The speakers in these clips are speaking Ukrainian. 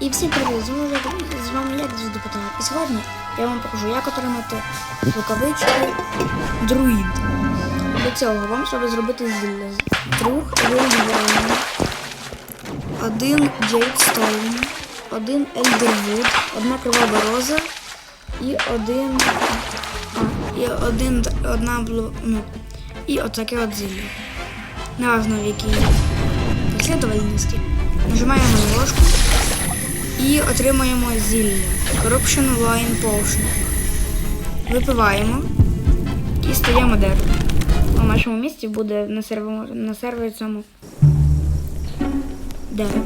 І всім привіт! З вами, з вами як завжди Петро. І сьогодні я вам покажу, як отримати рукавички друїд. Для цього вам треба зробити зілля. Друг, Вейн, один Джейдстоун, один Ельдервуд, одна кривава роза і один. А, і один одна. Ну, і отаке от зілля. Неважно в якій послідовательності. Нажимаємо на ложку і отримаємо зілля Corruption Wine Potion. Випиваємо і стаємо деревом. У нашому місці буде на сервері, на сервері цьому дерево.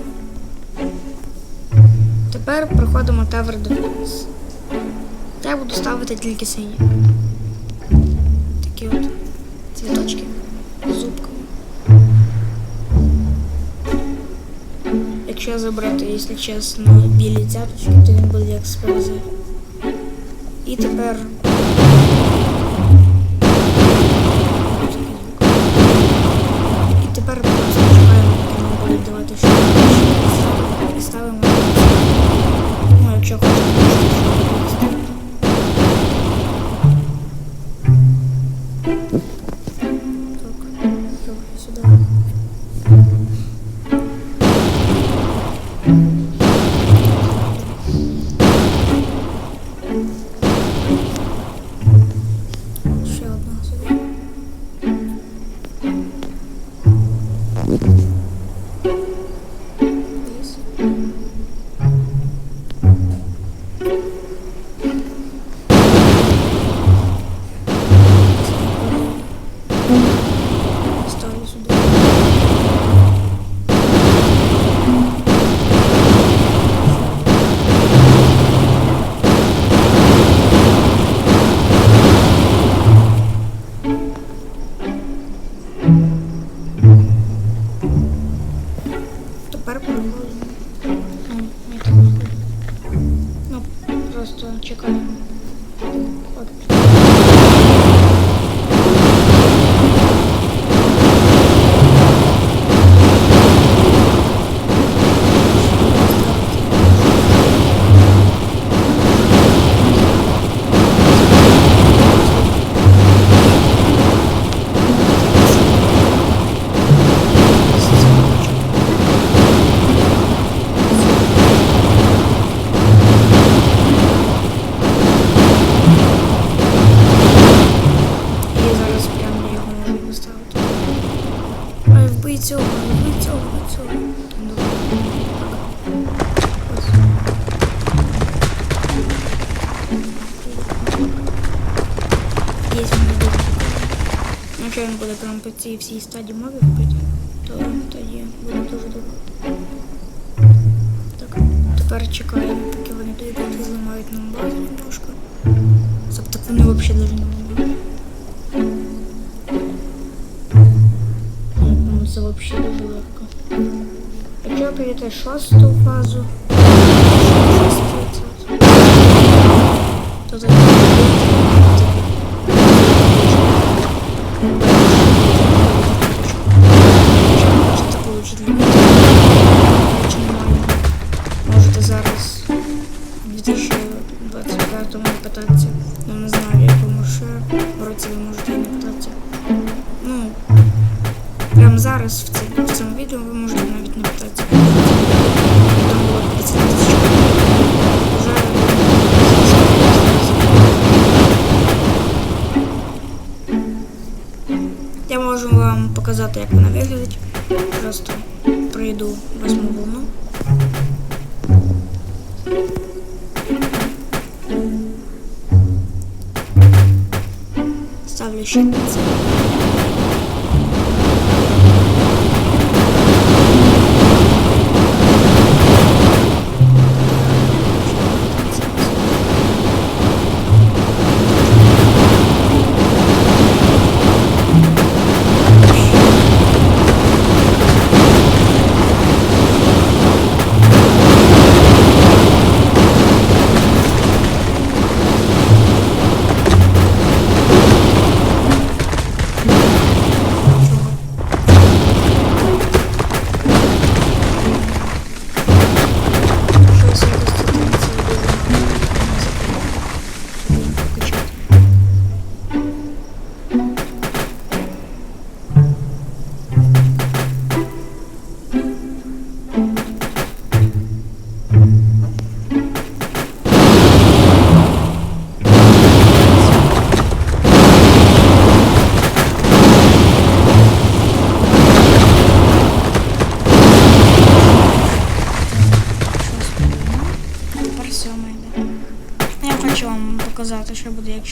Тепер проходимо Tower Defense. Я буду ставити тільки сині. Такі от цвіточки з Якщо забрати, якщо чесно, білі цяточки, то він буде як сперзи. І тепер. І тепер просто чекаємо, поки нам будуть давати що і ставимо. Ну, якщо хочете, можете ставити. Так, сюди. Просто чекаємо. Є він буде. Якщо він буде прямо по цій всій стадії мови вбити, то тоді буде дуже добре. Так, тепер чекаємо, поки вони прийдуть і зламають нам базу немножко. Тобто вони взагалі даже не можуть. Ну, це взагалі дуже легко. Якщо ви прийдете шосту фазу, то тоді в, цьому відео ви можете навіть не. Там було 50 тисяч. Вже я можу вам показати, як вона виглядить. Просто пройду восьму волну. Ставлю ще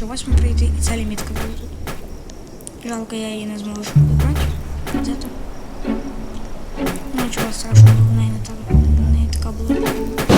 що буде, восьмий прийти, і ця лімітка буде тут. Жалко, я її не зможу забрати. Взяти. Ну, нічого страшного, вона і не так. В неї така була.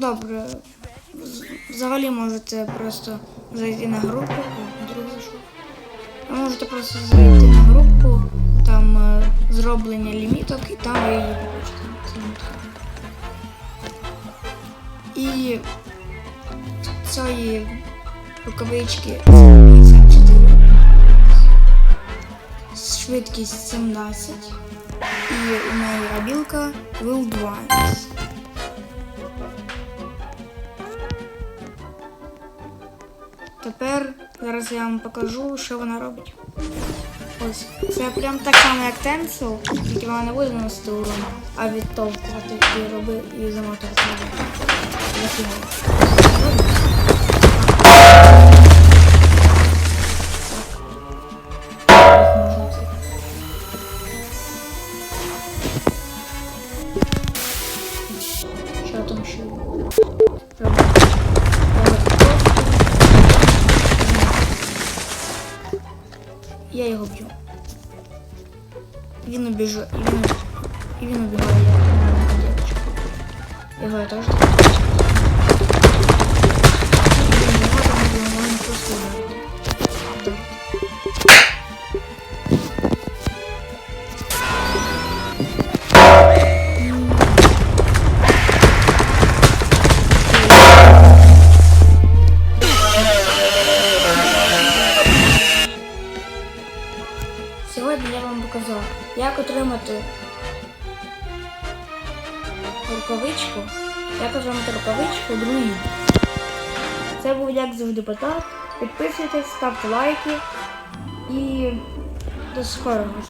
Ну добре. Взагалі можете просто зайти на групу. О, друг зайшов. Можете просто зайти на групу, там е, зроблення ліміток і там ви її побачите. І цієї рукавички 54 швидкість 17 і у неї обілка Will Drive. Тепер зараз я вам покажу, що вона робить. Ось, це прям так само, як Тенсел, тільки вона не буде наносити урон, а відтовкувати і роби і замотувати. Закинула. Я його б'ю. Він убіжу, і він, і він убігає, як маленька. Його я теж так. Сьогодні я вам показав, як отримати рукавичку, як отримати рукавичку друїд. Це був як завжди Потап. Підписуйтесь, ставте лайки і до скорого.